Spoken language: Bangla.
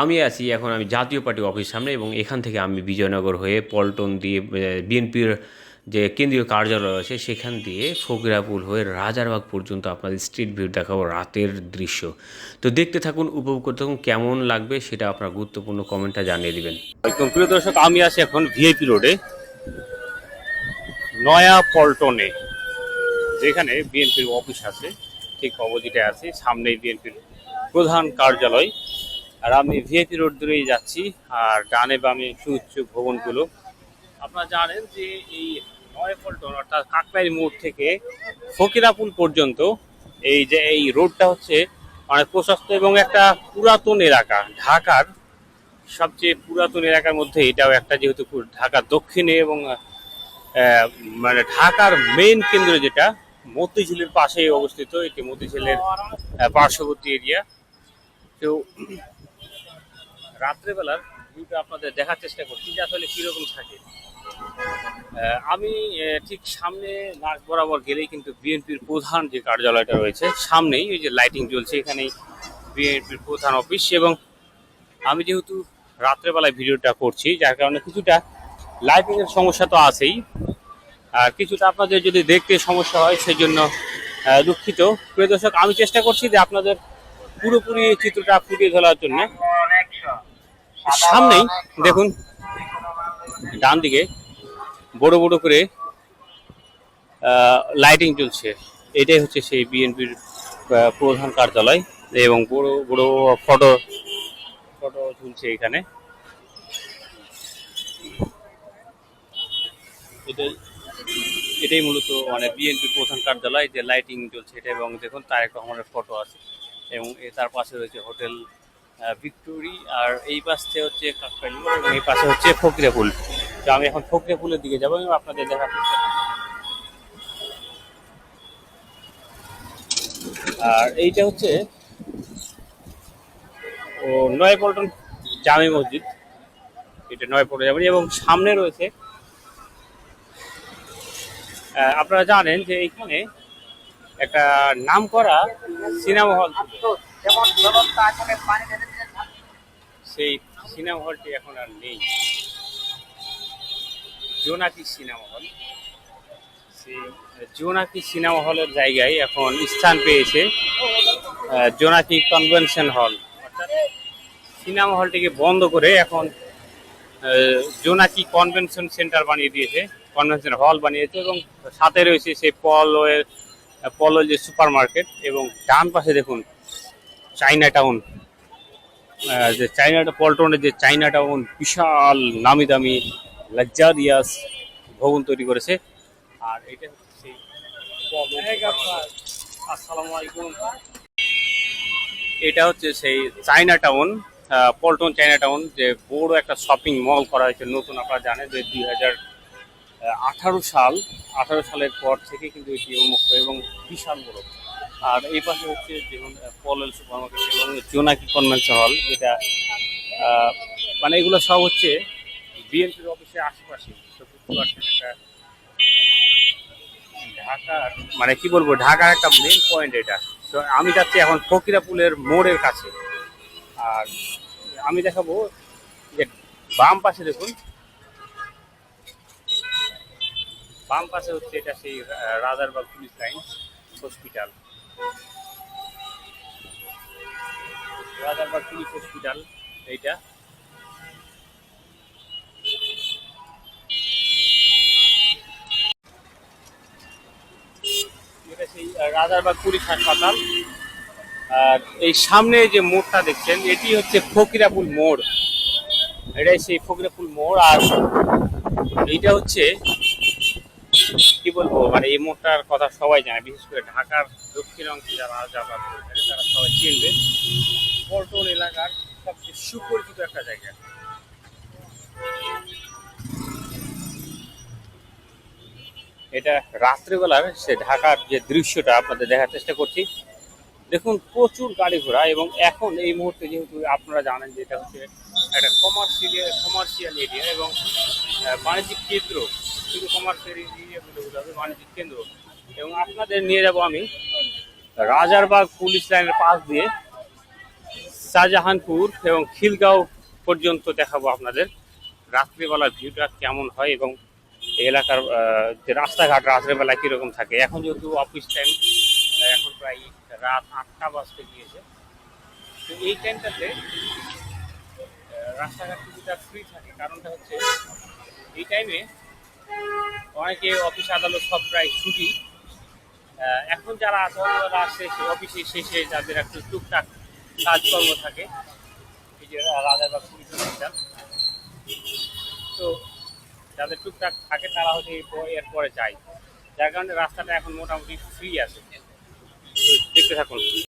আমি আছি এখন আমি জাতীয় পার্টি অফিস সামনে এবং এখান থেকে আমি বিজয়নগর হয়ে পল্টন দিয়ে বিএনপির যে কেন্দ্রীয় কার্যালয় আছে সেখান দিয়ে ফকিরাপুল হয়ে রাজারবাগ পর্যন্ত আপনাদের স্ট্রিট ভিউ দেখাবো রাতের দৃশ্য। তো দেখতে থাকুন, উপভোগ করতে থাকুন, কেমন লাগবে সেটা আপনার গুরুত্বপূর্ণ কমেন্টটা জানিয়ে দেবেন। প্রিয় দর্শক, আমি আছি এখন ভিআইপি রোডে, নয়া পল্টনে, যেখানে বিএনপির অফিস আছে, ঠিক অপোজিটে আছে, সামনেই বিএনপির প্রধান কার্যালয়। আর আমি ভিআইপি রোড ধরেই যাচ্ছি, আর ডানে বামে সুউচ্চ ভবনগুলো। আপনারা জানেন যে এই নয় পল্টন অর্থাৎ কাকরাইল মোড় থেকে ফকিরাপুল পর্যন্ত এই যে এই রোডটা হচ্ছে অনেক প্রশস্ত এবং একটা পুরাতন এলাকা। ঢাকার সবচেয়ে পুরাতন এলাকার মধ্যে এটাও একটা, যেহেতু ঢাকার দক্ষিণে এবং মানে ঢাকার মেন কেন্দ্র যেটা, মতিঝিলের পাশেই অবস্থিত। এটি মতিঝিলের পার্শ্ববর্তী এরিয়া তো রাত্রেবেলার ভিউটা আপনাদের দেখার চেষ্টা করছি যে আসলে কীরকম থাকে। আমি ঠিক সামনে নাক বরাবর গেলেই কিন্তু বিএনপির প্রধান যে কার্যালয়টা রয়েছে, সামনেই ওই যে লাইটিং জ্বলছে এখানেই বিএনপির প্রধান অফিস এবং আমি যেহেতু রাত্রেবেলায় ভিডিওটা করছি, যার কারণে কিছুটা লাইটিংয়ের সমস্যা তো আছেই। আর কিছুটা আপনাদের যদি দেখতে সমস্যা হয় সেই জন্য দুঃখিত। প্রিয় দর্শক, আমি চেষ্টা করছি যে আপনাদের পুরোপুরি চিত্রটা ফুটিয়ে ধরার জন্য। সামনেই দেখুন ডান দিকে বড় বড় করে লাইটিং চলছে। এটাই হচ্ছে সেই বিএনপির প্রধান কার্যালয় এবং বড় বড় ফটো ফটো ঝুলছে এখানে। এটাই এটাই মূলত মানে বিএনপির প্রধান কার্যালয় যে লাইটিং চলছে এটা এবং দেখুন তারেক রহমানের ফটো আছে। এবং এ তার পাশে রয়েছে হোটেল ভিক্টোরি আর এই পাশে হচ্ছে কাকরাইল এই পাশে হচ্ছে ফকরিয়াপুল তো আমি এখন ফকরিয়াপুলের দিকে যাব এবং আপনাদের দেখা আর এইটা হচ্ছে, ও, নয়পল্টন জামে মসজিদ। এটা নয়পল্টন জামে এবং সামনে রয়েছে আপনারা জানেন যে এইখানে একটা নাম করা সিনেমা হল। যেমন সেই সিনেমা হলটি এখন আর নেই। জোনাকি সিনেমা হল সেই জোনাকি সিনেমা হলের জায়গায় এখন স্থান পেয়েছে জোনাকি কনভেনশন হল। অর্থাৎ সিনেমা হলটিকে বন্ধ করে এখন জোনাকি কনভেনশন সেন্টার বানিয়ে দিয়েছে, কনভেনশন হল বানিয়েছে এবং সাথে রয়েছে সেই পলোয়ের পলো যে সুপার মার্কেট এবং ডান পাশে দেখুন, চাইনা টাউন। যে চাইনাটা পল্টনের যে চাইনা টাউন বিশাল নামি দামি লাক্সারিয়াস ভবন তৈরি করেছে। আর এটা হচ্ছে এটা হচ্ছে সেই চাইনা টাউন পল্টন চাইনা টাউন, যে বড় একটা শপিং মল করা হয়েছে নতুন আপনারা জানেন যে দুই হাজার আঠারো সাল, আঠারো সালের পর থেকে কিন্তু এটি উন্মুক্ত এবং বিশাল বড়। আর এই পাশে হচ্ছে যেমন পলেল সুপার মার্কেট এবং জোনাকি কনভেনশন হল, যেটা মানে এগুলো সব হচ্ছে বিএনপির অফিসের আশেপাশে। একটা ঢাকার মানে কি বলব, ঢাকার একটা মেন পয়েন্ট এটা। তো আমি যাচ্ছি এখন ফকিরাপুলের মোড়ের কাছে। আর আমি দেখাবো যে বাম পাশে দেখুন। বাম পাশে হচ্ছে এটা সেই Rajarbagh police line hospital Rajarbagh police hospital, এইটা। এটা সেই রাজারবাগ পুলিশ হাসপাতাল। আর এই সামনে যে মোড়টা দেখছেন, এটি হচ্ছে ফকিরাপুল মোড়। এটাই সেই ফকিরাপুল মোড়, আর এইটা হচ্ছে কি বলব? মানে এই মোড়টার কথা সবাই জানে, বিশেষ করে ঢাকার দক্ষিণ অংশে যারা যাতায়াত তারা সবাই চিনবে। পল্টন এলাকার সবচেয়ে সুপরিচিত একটা জায়গা। এটা রাত্রেবেলার সে ঢাকার যে দৃশ্যটা, আপনাদের দেখার চেষ্টা করছি। দেখুন, প্রচুর গাড়ি ঘোড়া এবং এখন এই মুহূর্তে যেহেতু আপনারা জানেন যে এটা হচ্ছে একটা কমার্শিয়াল কমার্শিয়াল এরিয়া এবং বাণিজ্যিক কেন্দ্র। এরিয়া বলে বাণিজ্যিক কেন্দ্র এবং আপনাদের নিয়ে যাব আমি রাজারবাগ পুলিশ লাইনের পাশ দিয়ে শাহজাহানপুর এবং খিলগাঁও পর্যন্ত দেখাবো আপনাদের। রাত্রিবেলার ভিউটা কেমন হয় এবং এলাকার যে রাস্তাঘাট রাত্রেবেলা কীরকম থাকে। এখন যেহেতু অফিস টাইম এখন প্রায় রাত আটটা বাজতে গিয়েছে। তো এই টাইমটাতে রাস্তাঘাট কিছুটা ফ্রি থাকে। কারণটা হচ্ছে, এই টাইমে অনেকে অফিস আদালত সব প্রায় ছুটি। এখন যারা আছে, অন্যরা আসছে সে অফিসে শেষে যাদের একটু টুকটাক কাজকর্ম থাকে, এই যে রাজারবাগ পুলিশ তো যাদের টুকটাক থাকে, তারা এরপর- এরপরে যায়। যার কারণে রাস্তাটা এখন মোটামুটি ফ্রি আছে। দেখতে থাকুন।